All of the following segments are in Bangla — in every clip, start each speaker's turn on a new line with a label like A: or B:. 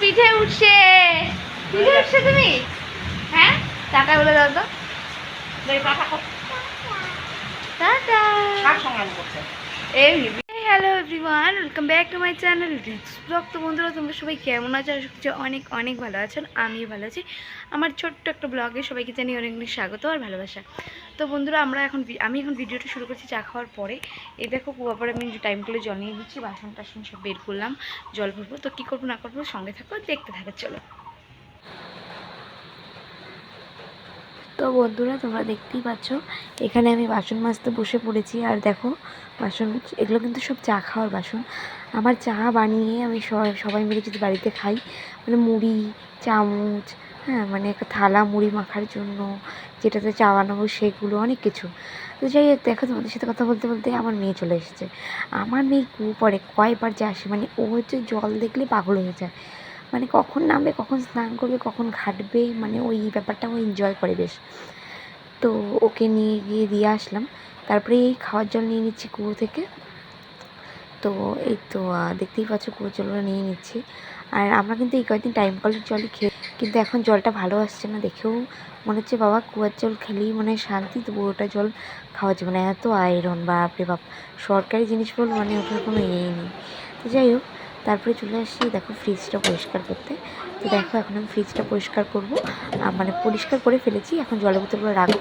A: পিঠে উঠছে। পিঠে উঠছে তুমি? হ্যাঁ? টাটা বলে দাও তো। Tata. Hello everyone, welcome back to my channel vlog. তো বন্ধুরা, তোমরা সবাই কেমন আছো? আশা করছি অনেক অনেক ভালো আছেন আমিও ভালো আছি। আমার ছোট্ট একটা ব্লগে সবাইকে জানি অনেক অনেক স্বাগত আর ভালোবাসা। তো বন্ধুরা, আমরা এখন আমি এখন ভিডিওটা শুরু করছি চা খাওয়ার পরে। এই দেখো কুয়াপাড়ে আমি টাইম করে জল নিয়ে দিচ্ছি বাসন টাসন সব বের করলাম, জল ভরবো। তো কী করব, না করব, সঙ্গে থাকো, দেখতে থাকো, চলো। তো বন্ধুরা, তোমরা দেখতেই পাচ্ছ, এখানে আমি বাসন মাজতে বসে পড়েছি। আর দেখো, বাসন, এগুলো কিন্তু সব চা খাওয়ার বাসন। আমার চা বানিয়ে আমি সবাই মিলে যদি বাড়িতে খাই মানে মুড়ি, চামচ হ্যাঁ মানে একটা থালা মুড়ি মাখার জন্য, যেটাতে চা বানাবো সেগুলো, অনেক কিছু। তো যাই হোক, দেখো, তোমাদের সাথে কথা বলতে বলতে আমার মেয়ে চলে এসেছে। আমার মেয়ে কু, পরে কয়বার যে আসে মানে ও হচ্ছে জল দেখলে পাগল হয়ে যায়। মানে কখন নামবে, কখন স্নান করবে, কখন ঘাটবে মানে ওই ব্যাপারটা ও এনজয় করে বেশ। তো ওকে নিয়ে গিয়ে দিয়ে আসলাম। তারপরে এই খাওয়ার জল নিয়ে নিচ্ছি কুয়ো থেকে। তো এই তো দেখতেই পাচ্ছ কুয়োর জলটা নিয়ে নিচ্ছি। আর আমরা কিন্তু এই কয়েকদিন টাইম কলের জলই খেয়ে, কিন্তু এখন জলটা ভালো আসছে না। দেখেও মনে হচ্ছে, বাবা, কুয়ার জল খেলেই মনে হয় শান্তি তো ওটা জল খাওয়া যাবে না। এত আয়রন বাপরে বাপ। সরকারি জিনিস বল মানে ওটার কোনো ইয়েই নেই। তো যাই হোক তারপরে চলে আসছি দেখো ফ্রিজটা পরিষ্কার করতে। তো দেখো এখন আমি ফ্রিজটা পরিষ্কার করব। মানে পরিষ্কার করে ফেলেছি এখন জলের বোতলগুলো রাখব।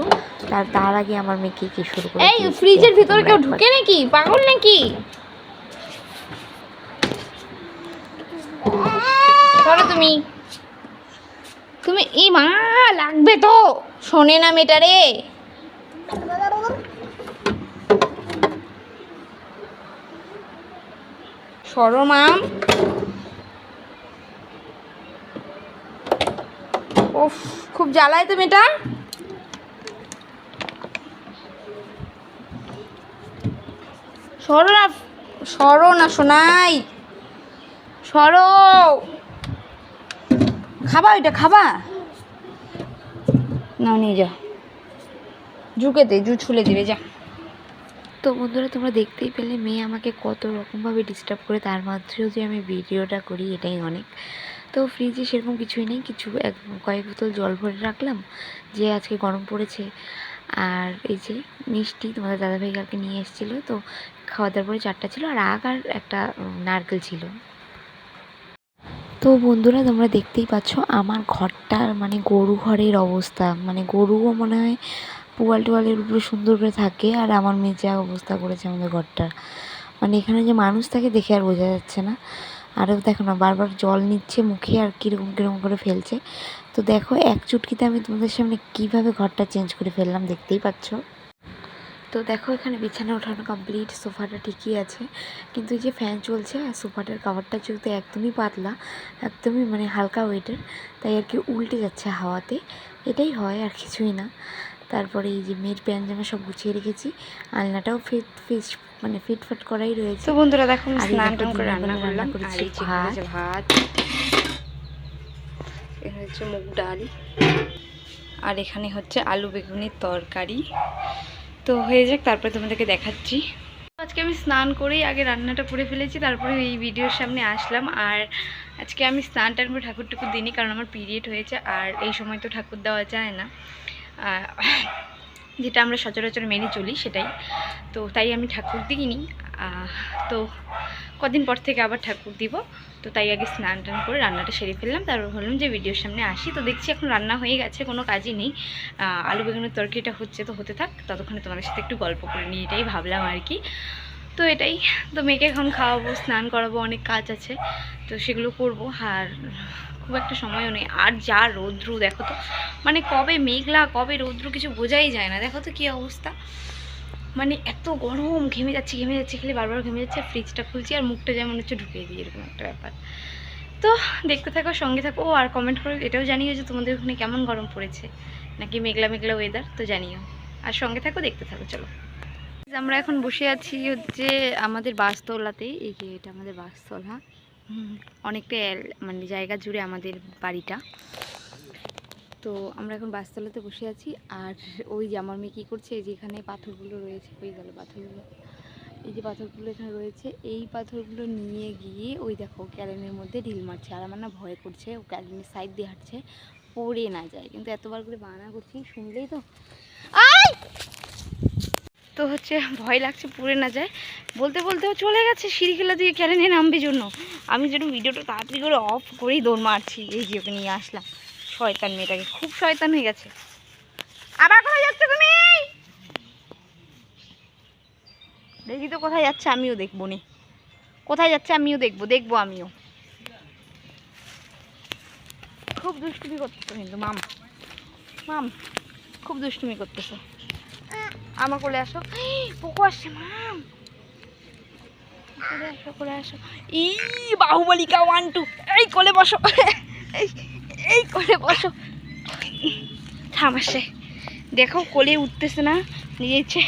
A: তার তার আগে আমার মেয়েকে কি শুরু করে
B: এই ফ্রিজের ভিতরে কেউ ঢুকে নাকি? পাগল নাকি? ধরো তুমি। তুমি এই মা লাগবে তো। শোনে না মেটারে সরমাম ওফ খুব জ্বালায় তো মেটা সরো না সরো না শোনাই সরো। খাবা ওইটা, খাবা। না নিয়ে যা জুকে দে, জু ছুলে দিবে, যা।
A: তো বন্ধুরা, তোমরা দেখতেই পেলে মেয়ে আমাকে কত রকমভাবে ডিস্টার্ব করে। তার মধ্যেও যে আমি ভিডিওটা করি, এটাই অনেক। তো ফ্রিজে সেরকম কিছুই নেই। কিছু এক, কয়েক বোতল জল ভরে রাখলাম, যে আজকে গরম পড়েছে। আর এই যে মিষ্টি তোমাদের দাদাভাই কালকে নিয়ে এসেছিল। তো খাওয়া দাওয়ার পরে চারটা ছিল, আর আগ আর একটা নারকেল ছিল। তো বন্ধুরা, তোমরা দেখতেই পাচ্ছ আমার ঘরটার মানে গরু ঘরের অবস্থা। মানে গরুও মনে হয় পুয়াল টুয়ালের উপরে সুন্দর করে থাকে আর আমার মেয়ে যা অবস্থা করেছে আমাদের ঘরটার। মানে এখানে যে মানুষ থাকে দেখে আর বোঝা যাচ্ছে না। আরও দেখো না, বারবার জল নিচ্ছে মুখে আর কীরকম কীরকম করে ফেলছে। তো দেখো, এক চুটকিতে আমি তোমাদের সামনে কীভাবে ঘরটা চেঞ্জ করে ফেললাম দেখতেই পাচ্ছ। তো দেখো, এখানে বিছানা ওঠানো কমপ্লিট সোফাটা ঠিকই আছে। কিন্তু এই যে ফ্যান চলছে আর সোফাটার কাভারটা যেহেতু একদমই পাতলা, একদমই মানে হালকা ওয়েটের তাই আর কি উল্টে যাচ্ছে হাওয়াতে। এটাই হয় আর কিছুই না। তারপরে এই যে মেয়ের প্যান জামা সব গুছিয়ে রেখেছি। আলনাটাও ফিট ফিস মানে ফিটফাট করাই রয়েছে।
B: তো বন্ধুরা দেখো স্নান টান করে রান্না করলাম।
A: করেছি
B: আর এই যে
A: ভাত।
B: ভাত। হচ্ছে মুগ ডাল। আর এখানে হচ্ছে আলু বেগুনের তরকারি। তো হয়ে যাক তারপরে তোমাদেরকে দেখাচ্ছি। আজকে আমি স্নান করেই আগে রান্নাটা করে ফেলেছি তারপরে এই ভিডিওর সামনে আসলাম। আর আজকে আমি স্নান টান করে ঠাকুর টুকুর দিইনি কারণ আমার পিরিয়ড হয়েছে আর এই সময় তো ঠাকুর দেওয়া যায় না। যেটা আমরা সচরাচর মেনে চলি সেটাই। তো তাই আমি ঠাকুর দিইনি তো কদিন পর থেকে আবার ঠাকুর দিব। তো তাই আগে স্নান টান করে রান্নাটা সেরে ফেললাম। তারপর ভাবলাম যে ভিডিওর সামনে আসি। তো দেখছি এখন রান্না হয়ে গেছে, কোনো কাজই নেই। আলু বেগুনের তরকারিটা হচ্ছে তো হতে থাক। ততক্ষণে তোমাদের সাথে একটু গল্প করে নিই, এটাই ভাবলাম আর কি। তো এটাই। তো মেয়েকে এখন খাওয়াবো, স্নান করাবো, অনেক কাজ আছে। তো সেগুলো করব। আর খুব একটা সময়ও নেই। আর যা রৌদ্রু, দেখো তো। মানে কবে মেঘলা, কবে রৌদ্রু কিছু বোঝাই যায় না। দেখো তো কী অবস্থা। মানে এত গরম, ঘেমে যাচ্ছে ঘেমে যাচ্ছে, খালি বারবার ঘেমে যাচ্ছে ফ্রিজটা খুলছি আর মুখটা যেমন হচ্ছে ঢুকিয়ে দিই, এরকম একটা ব্যাপার। তো দেখতে থাকো, সঙ্গে থাকো ও আর কমেন্ট করে। এটাও জানিও যে তোমাদের ওখানে কেমন গরম পড়েছে। নাকি মেঘলা মেঘলা ওয়েদার তো জানিও। আর সঙ্গে থাকো, দেখতে থাকো, চলো। আমরা এখন বসে আছি হচ্ছে আমাদের বাসতলাতে এই যে এটা আমাদের বাসতলা। অনেকটা মানে জায়গা জুড়ে আমাদের বাড়িটা। তো আমরা এখন বাসতলাতে বসে আছি, আর ওই যে আমার মেয়ে কী করছে, এই যে এখানে পাথরগুলো রয়েছে ওই গেল পাথরগুলো। এই যে পাথরগুলো এখানে রয়েছে, এই পাথরগুলো নিয়ে গিয়ে ওই দেখো ক্যালেনের মধ্যে ঢিল মারছে, আর আমার না ভয় করছে, ও ক্যালেনের সাইড দিয়ে হাঁটছে, পড়ে না যায়। কিন্তু এতবার করে বানা করছি, শুনলেই তো তো হচ্ছে ভয় লাগছে, পড়ে না যায়। বলতে বলতে ও চলে গেছে সিঁড়িখেলা দিয়ে, কেন নিয়ে নামবে জন্য। আমি যেন ভিডিওটা তাড়াতাড়ি করে অফ করেই দৌড় মারছি, এই যে ওকে নিয়ে আসলাম। শয়তান মেয়েটাকে, খুব শয়তান হয়ে গেছে। আবার কোথায় যাচ্ছ তুমি? দেখি তো কোথায় যাচ্ছে, আমিও দেখব নে। কোথায় যাচ্ছে আমিও দেখব দেখব আমিও। খুব দুষ্টুমি করতেছো কিন্তু, মাম। মাম, খুব দুষ্টুমি করতেছো। আমার কোলে আসো। পোকো আসছে মাম। কোলে আসো কোলে আসো। ই বাহুবলিকা ওয়ান টু এই কোলে বসো। এই কোলে বসো। থাম আসে। দেখো কোলে উঠতেছে না নিজে ইচ্ছে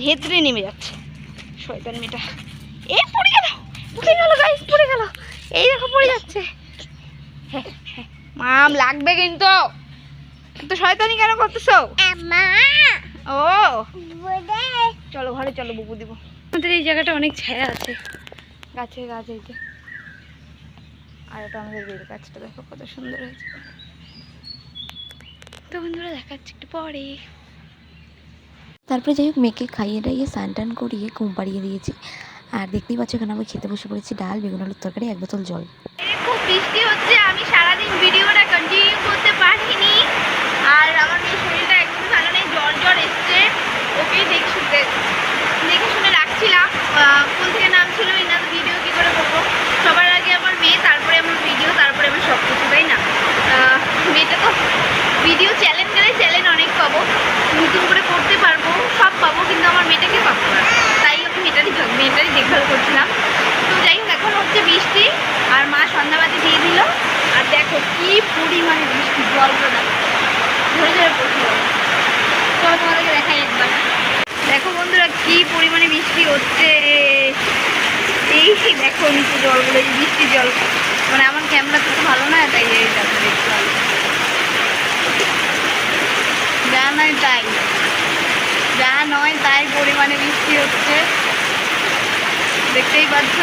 B: ধেতরে নেমে যাচ্ছে শয়তান মেয়েটা। এ পড়ে গেল পড়ে গেল গাইস পড়ে গেল। এই দেখো পড়ে যাচ্ছে। হ্যাঁ, হ্যাঁ। মাম লাগবে কিন্তু। তো শয়তানি কেন করতেছো? ও। চলো ঘরে চলো বুবু দিব। আমাদের এই জায়গাটা অনেক ছায়া আছে। গাছে গাছ এই যে। আর এটা আমাদের বেল গাছটা দেখো কত সুন্দর হয়েছে। তো বন্ধুরা দেখাচ্ছি একটু পরে।
A: তারপরে যাই হোক মেয়েকে খাইয়ে দাইয়ে স্নান টান করিয়ে ঘুম পাড়িয়ে দিয়েছি। আর দেখতেই পাচ্ছ এখানে আমি খেতে বসে পড়েছি ডাল বেগুন আলুর তরকারি এক বোতল জল।
B: খুব বৃষ্টি হচ্ছে আমি সারাদিন ভিডিওটা কন্টিনিউ করতে পারিনি আর আমার মেয়ের শরীরটা একদম ভালো নেই জ্বর জ্বর এসছে ওকে দেখ শুনতে দেখে শুনে রাখছিলাম আহ, কোন থেকে নাম ছিল না ভিডিও কী করে করব সবার আগে আমার মেয়ে তারপরে আমার ভিডিও তারপরে আমার সব কিছু তাই না আহ, মেয়েটা তো ভিডিও চ্যালেঞ্জ গেলে চ্যালেঞ্জ অনেক পাবো নতুন করে করতে পারব সব পাবো, কিন্তু আমার মেয়েটাকে পাবো না। তাই আমি মেয়েটারই মেয়েটারই দেখভাল করছিলাম। তো যাই হোক, এখন হচ্ছে বৃষ্টি, আর মা সন্ধ্যাবাতি দিয়ে দিল। আর দেখো কি পরিমাণে বৃষ্টি জলগুলো দেখো ধরে ধরে পড়ছিল তো তোমাদেরকে দেখাই একবার। দেখো বন্ধুরা কি পরিমাণে বৃষ্টি হচ্ছে। এই দেখো নিচে জলগুলো বৃষ্টির জল। মানে আমার ক্যামেরা তো ভালো না, তাই দেখতে যা নয় তাই। যা নয়, তাই পরিমাণে বৃষ্টি হচ্ছে। দেখতেই পাচ্ছ?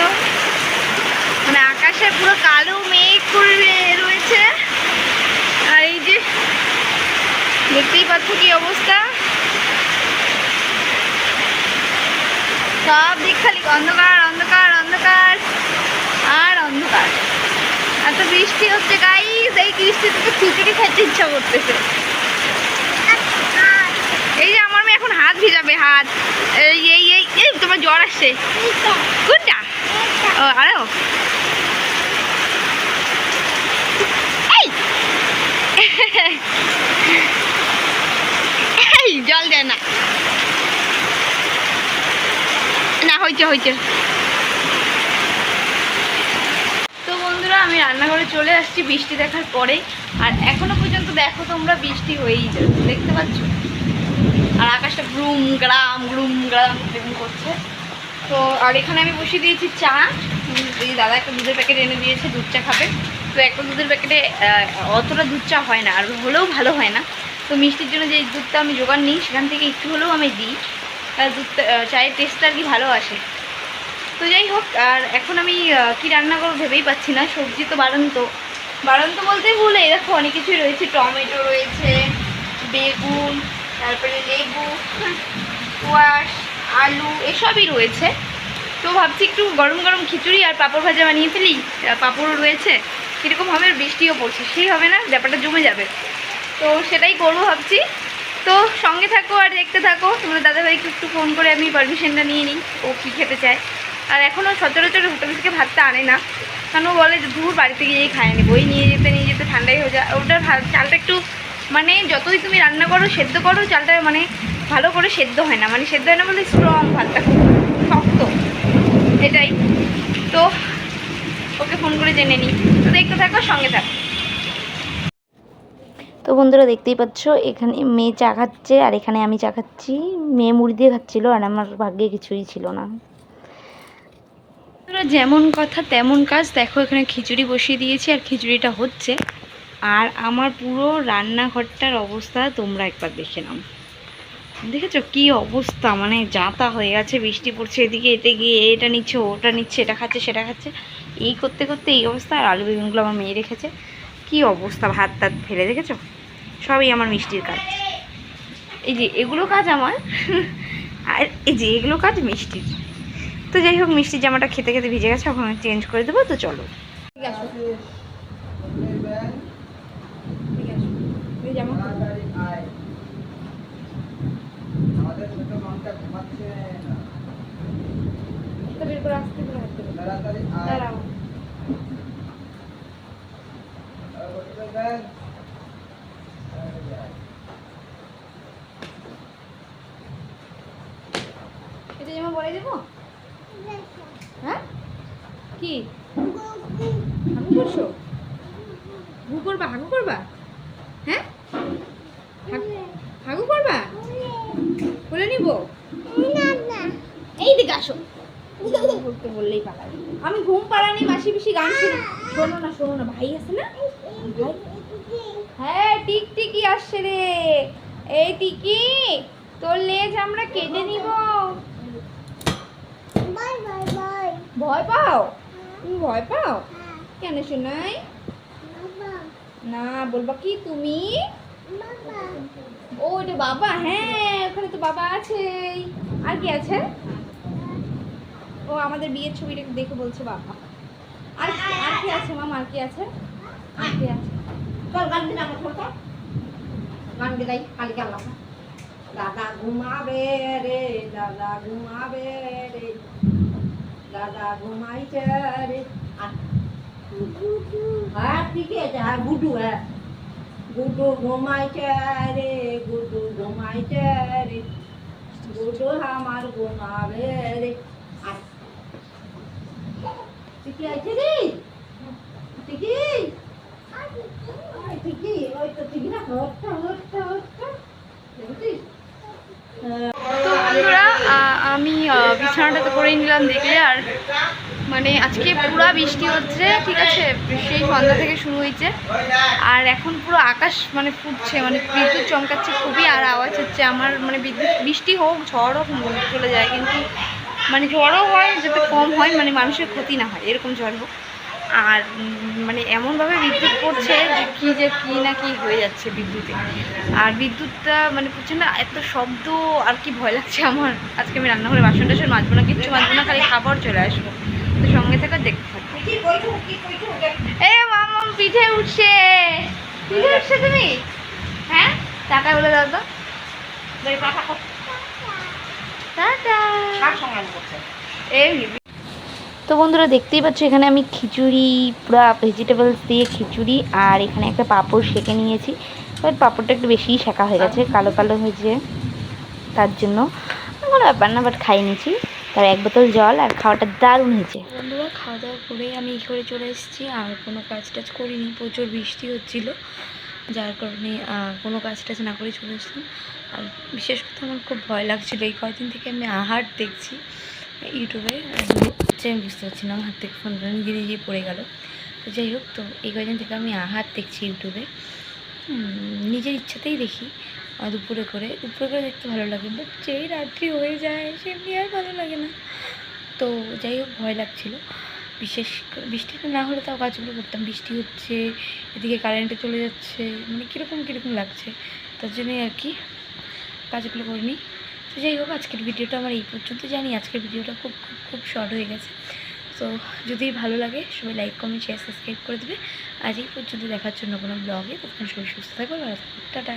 B: মানে আকাশে পুরো কালো মেঘ করে রয়েছে। আর এই যে, দেখতেই পাচ্ছ কি অবস্থা? সব দিক খালি অন্ধকার অন্ধকার অন্ধকার, আর অন্ধকার। এত বৃষ্টি হচ্ছে গাইস এই বৃষ্টি থেকে খিচুড়ি খেতে ইচ্ছা করতেছে এই যে আমার মেয়ে এখন হাত ভিজাবে, হাত। এই এই এই তোমার জ্বর আসছে। কোনটা ও, আরও জল দেয় না। না হয়েছে হয়েছে তো বন্ধুরা, আমি রান্নাঘরে চলে আসছি, বৃষ্টি দেখার পরে আর এখনও পর্যন্ত দেখো তোমরা, বৃষ্টি হয়েই যাচ্ছে। দেখতে পাচ্ছ? আর আকাশটা গ্রুম, গ্রাম গ্রুম, গ্রাম এরকম করছে। তো আর এখানে আমি বসিয়ে দিয়েছি চা। এই দাদা একটা দুধের প্যাকেট এনে দিয়েছে, দুধ চা খাবে। তো একটা দুধের প্যাকেটে অতটা দুধ চা হয় না, আর হলেও ভালো হয় না। তো মিষ্টির জন্য যে দুধটা আমি জোগাড় নিই, সেখান থেকে একটু হলেও আমি দিই। তার দুধটা চায়ের টেস্টটা আর কি ভালো আসে। তো যাই হোক, আর এখন আমি কি রান্না করব ভেবেই পাচ্ছি না। সবজি তো বাড়ন্ত। বাড়ন্ত বলতে ভুলে, দেখো অনেক কিছুই রয়েছে। টমেটো রয়েছে, বেগুন তারপরে লেবু কোয়াশ আলু এসবই রয়েছে। তো ভাবছি একটু গরম গরম খিচুড়ি আর পাঁপড় ভাজা বানিয়ে ফেলি পাঁপড়ও রয়েছে। কীরকম হবে বৃষ্টিও পড়ছে, সেই হবে না, ব্যাপারটা জমে যাবে। তো সেটাই করব ভাবছি। তো সঙ্গে থাকো আর দেখতে থাকো তোমরা দাদাভাইকে একটু ফোন করে আমি পারমিশনটা নিয়ে নিই, ও কী খেতে চায়। আর এখনও সচরাচর হোটেল থেকে ভাতটা আনে না, কারণ ও বলে যে দূর বাড়িতে গিয়েই খায় নেব ওই নিয়ে যেতে নিয়ে যেতে ঠান্ডাই হয়ে যায়। ওটার ভাত চালটা একটু মানে যতই তুমি রান্না করো সেদ্ধ করো চালটা মানে ভালো করে সেদ্ধ হয় না। মানে সেদ্ধ হয় না বলে স্ট্রং ভাতটা শক্ত। এটাই। তো ওকে ফোন করে জেনে নিই। তো দেখতে থাকো সঙ্গে থাকো।
A: তো বন্ধুরা দেখতেই পাচ্ছ এখানে মেয়ে চা খাচ্ছে আর এখানে আমি চা খাচ্ছি। মেয়ে মুড়ি দিয়ে খাচ্ছিল আর আমার ভাগ্যে কিছুই ছিল না।
B: যেমন কথা তেমন কাজ। দেখো এখানে খিচুড়ি বসিয়ে দিয়েছি আর খিচুড়িটা হচ্ছে। আর আমার পুরো রান্নাঘরটার অবস্থা তোমরা একবার দেখে নাও। দেখেছ কি অবস্থা? মানে যাতা হয়ে গেছে, বৃষ্টি পড়ছে, এদিকে এতে গিয়ে এটা নিচ্ছে, ওটা নিচ্ছে, এটা খাচ্ছে, সেটা খাচ্ছে। এই করতে করতে এই অবস্থা আর আলু বেগুনগুলো আমার মেয়ে রেখেছে। কি অবস্থা? ভাত টাত ফেলে দেখেছ? সবই আমার মিষ্টির কাজ। এই যে এগুলো কাজ আমার, আর এই যে এগুলো কাজ মিষ্টির। তো যাই হোক, মিষ্টির জামাটা খেতে খেতে ভিজে গেছে আমি চেঞ্জ করে দেবো, তো চলো জামা
C: আমাদের ছোট মামটা ঘুমাচ্ছে না
B: বের করে আসতে করে আসতে
C: তাড়াতাড়ি আয়
B: দাঁড়াও
C: আর বলতে ব্যাগ
B: এটা পরে দেবো? হ্যাঁ? কি? করছ? হাগু করবা হাগু করবা হ্যাঁ হাগু- হাগু করবা বলে নিব এই দিকে আসো বলতে বললেই পালাবি। আমি ঘুম পাড়ানি, মাসি পিসি গান শুনি। শোনো না শোনো না, ভাই আছে না? হ্যাঁ টিক টিকি আসছে রে। এই টিকি, তোর লেজ আমরা কেটে নিব। ভয় পাও? তুমি ভয় পাও? কেন শোনাই না, বলবা কি তুমি? ও, এটা বাবা। হ্যাঁ ওখানে তো বাবা আছে আর কি আছে? ও আমাদের বিয়ের ছবিটা দেখে বলছে বাবা। আর আর কি আছে মাম আর কি আছে? আর কি আছে?
D: চল, গান দিন আমার ছোট গান দিলাই কালি গান লাগা দাদা ঘুমাবে রে, দাদা ঘুমাবে রে। দাদা ঘুমাইছে রে। আর ঠিক আছে? হ্যাঁ গুডু হ্যাঁ। গুডু ঘুমাইছে রে গুডু ঘুমাইছে রে। গুডু আমার ঘুমাবে রে আর তো দেখেছিস?
B: তো আমি আহ, বিছানাটা তো করে নিলাম দেখলে আর মানে আজকে পুরো বৃষ্টি হচ্ছে ঠিক আছে? সেই সন্ধ্যা থেকে শুরু হয়েছে। আর এখন পুরো আকাশ মানে ফুটছে মানে বিদ্যুৎ চমকাচ্ছে খুবই আর আওয়াজ হচ্ছে। আমার মানে বিদ্যুৎ বৃষ্টি হোক ঝড় হোক চলে যায় কিন্তু মানে ঝড়ও হয়, যাতে কম হয় মানে মানুষের ক্ষতি না হয়, এরকম ঝড় হোক। আর মানে এমনভাবে বিদ্যুৎ পড়ছে যে কী যে কী না কি হয়ে যাচ্ছে বিদ্যুতে। আর বিদ্যুৎটা মানে প্রচণ্ড এত শব্দ, আর কি ভয় লাগছে আমার। আজকে আমি রান্নাঘরে বাসন টাসন মাজবো না, কিচ্ছু মাজবো না, খালি খাবার চলে আসব। তো সঙ্গে থেকে, দেখতে থাকব এ মামাম পিঠে উঠছে। পিঠে উঠছে তুমি? হ্যাঁ? টাকা বলে দাও তো।
D: দেখ কথা কত
B: টাটা
D: কার সঙ্গে করছে
B: এই তো বন্ধুরা দেখতেই পাচ্ছ এখানে আমি খিচুড়ি পুরো ভেজিটেবলস দিয়ে খিচুড়ি আর এখানে একটা পাঁপড় সেঁকে নিয়েছি। বাট পাঁপড়টা একটু বেশিই শেখা হয়ে গেছে কালো কালো হয়েছে তার জন্য। কোনো ব্যাপার না বাট খাই নিয়েছি। তার এক বোতল জল আর খাওয়াটা দারুণ হয়েছে। বন্ধুরা খাওয়া দাওয়া করে আমি করে চলে এসেছি। আর কোনো কাজ টাজ করিনি প্রচুর বৃষ্টি হচ্ছিল। যার কারণে কোনো কাজ টাজ না করে চলে এসলাম আর বিশেষ কথা আমার খুব ভয় লাগছিল, এই কয়দিন থেকে আমি আহার দেখছি ইউটিউবে। হচ্ছে আমি বুঝতে পারছি না আমার হাত থেকে ফোনটা নিজে নিজেই পড়ে গেল। তো যাই হোক, তো এই কয়দিন থেকে আমি আহার দেখছি ইউটিউবে। নিজের ইচ্ছাতেই দেখি দুপুরে করে। দুপুরে করে দেখতে ভালো লাগে বাট যেই রাত্রি হয়ে যায়, সেমনি আর ভালো লাগে না। তো যাই হোক, ভয় লাগছিল। বিশেষ বৃষ্টিটা না হলে তাও কাজগুলো করতাম। বৃষ্টি হচ্ছে, এদিকে কারেন্টে চলে যাচ্ছে মানে কীরকম কীরকম লাগছে, তার জন্যই আর কি কাজগুলো করিনি তো যাই হোক, আজকের ভিডিওটা আমার এই পর্যন্ত জানি। আজকের ভিডিওটা খুব খুব খুব শর্ট হয়ে গেছে। তো যদি ভালো লাগে, সবাই লাইক কমেন্ট শেয়ার সাবস্ক্রাইব করে দেবে। আজ এই পর্যন্ত দেখার জন্য কোনো ব্লগে তখন সবাই সুস্থ থাকবে ভালো থাকবে টাটা।